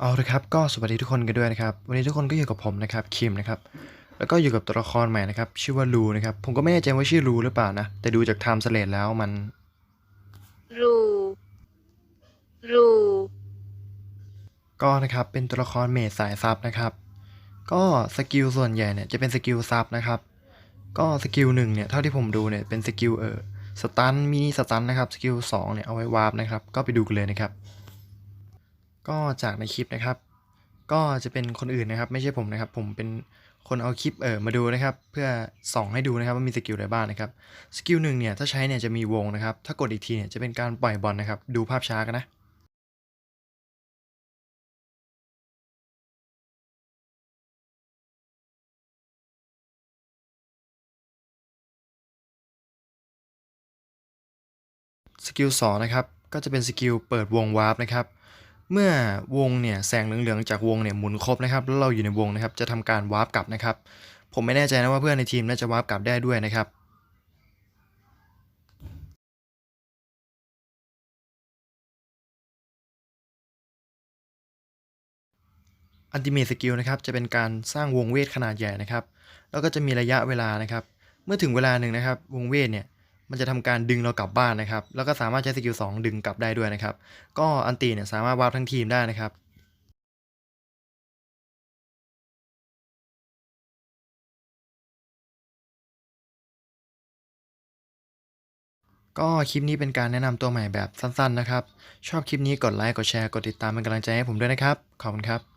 เอาละครับก็สวัสดีทุกคนกันด้วยนะครับ วันนี้ทุกคนก็อยู่กับผมนะครับคิมนะครับแล้วก็อยู่กับตัวละครใหม่นะครับชื่อว่าลูนะครับผมก็ไม่แน่ใจว่าชื่อลูหรือเปล่านะแต่ดูจากไทม์สเลตแล้วมันรูรูก็นะครับเป็นตัวละครเมจสายซับนะครับ ก็สกิลส่วนใหญ่เนี่ยจะเป็นสกิลซับนะครับ ก็สกิลหนึ่งเนี่ยเท่าที่ผมดูเนี่ยเป็นสกิลเออสตันมินิสตันนะครับสกิลสองเนี่ยเอาไว้วาร์ปนะครับก็ไปดูกันเลยนะครับ ก็จากในคลิปนะครับ ก็จะเป็นคนอื่นนะครับ ไม่ใช่ผมนะครับ ผมเป็นคนเอาคลิปเออมาดูนะครับ เพื่อส่องให้ดูนะครับว่ามีสกิลอะไรบ้างนะครับสกิลหนึ่งเนี่ยถ้าใช้เนี่ยจะมีวงนะครับ ถ้ากดอีกทีเนี่ยจะเป็นการปล่อยบอลนะครับ ดูภาพช้ากันนะสกิล2นะครับ ก็จะเป็นสกิลเปิดวงวาร์ปนะครับ เมื่อวงเนี่ยแสงเหลืองๆจากวงเนี่ยหมุนครบนะครับแล้วเราอยู่ในวงนะครับจะทำการวาร์ปกลับนะครับ ผมไม่แน่ใจนะว่าเพื่อนในทีมน่าจะวาร์ปกลับได้ด้วยนะครับอันติเมทสกิลนะครับจะเป็นการสร้างวงเวทขนาดใหญ่นะครับ แล้วก็จะมีระยะเวลานะครับ เมื่อถึงเวลาหนึ่งนะครับ วงเวทเนี่ย มันจะทำการดึงเรากลับบ้านนะครับ แล้วก็สามารถใช้สกิล2ดึงกลับได้ด้วยนะครับ ก็อันตีเนี่ยสามารถวาร์ปทั้งทีมได้นะครับก็คลิปนี้เป็นการแนะนำตัวใหม่แบบสั้นๆนะครับ ชอบคลิปนี้กดไลค์ กดแชร์ กดติดตามเป็นกำลังใจให้ผมด้วยนะครับ ขอบคุณครับ